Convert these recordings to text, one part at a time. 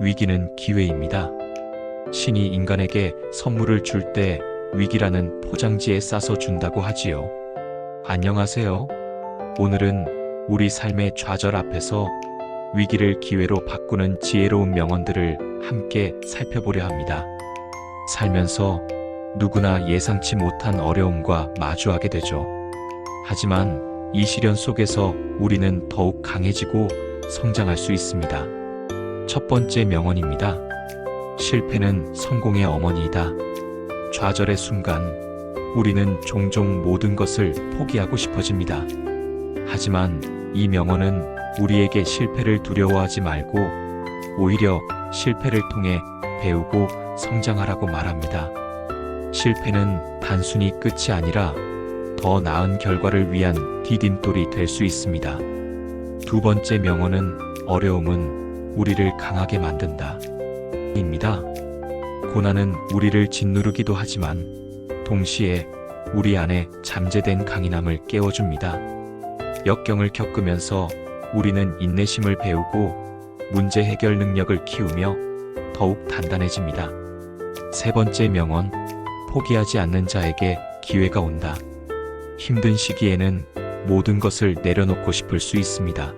위기는 기회입니다. 신이 인간에게 선물을 줄 때 위기라는 포장지에 싸서 준다고 하지요. 안녕하세요. 오늘은 우리 삶의 좌절 앞에서 위기를 기회로 바꾸는 지혜로운 명언들을 함께 살펴보려 합니다. 살면서 누구나 예상치 못한 어려움과 마주하게 되죠. 하지만 이 시련 속에서 우리는 더욱 강해지고 성장할 수 있습니다. 첫 번째 명언입니다. 실패는 성공의 어머니이다. 좌절의 순간 우리는 종종 모든 것을 포기하고 싶어집니다. 하지만 이 명언은 우리에게 실패를 두려워하지 말고 오히려 실패를 통해 배우고 성장하라고 말합니다. 실패는 단순히 끝이 아니라 더 나은 결과를 위한 디딤돌이 될 수 있습니다. 두 번째 명언은 어려움은 우리를 강하게 만든다. 입니다. 고난은 우리를 짓누르기도 하지만 동시에 우리 안에 잠재된 강인함을 깨워줍니다. 역경을 겪으면서 우리는 인내심을 배우고 문제 해결 능력을 키우며 더욱 단단해집니다. 세 번째 명언, 포기하지 않는 자에게 기회가 온다. 힘든 시기에는 모든 것을 내려놓고 싶을 수 있습니다.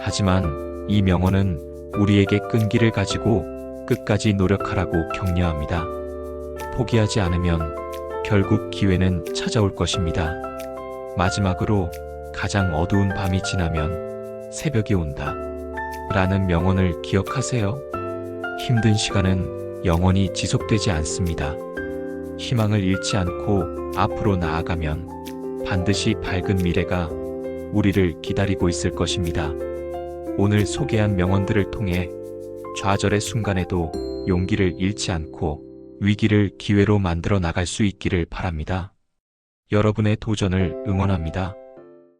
하지만 이 명언은 우리에게 끈기를 가지고 끝까지 노력하라고 격려합니다. 포기하지 않으면 결국 기회는 찾아올 것입니다. 마지막으로 가장 어두운 밤이 지나면 새벽이 온다. 라는 명언을 기억하세요. 힘든 시간은 영원히 지속되지 않습니다. 희망을 잃지 않고 앞으로 나아가면 반드시 밝은 미래가 우리를 기다리고 있을 것입니다. 오늘 소개한 명언들을 통해 좌절의 순간에도 용기를 잃지 않고 위기를 기회로 만들어 나갈 수 있기를 바랍니다. 여러분의 도전을 응원합니다.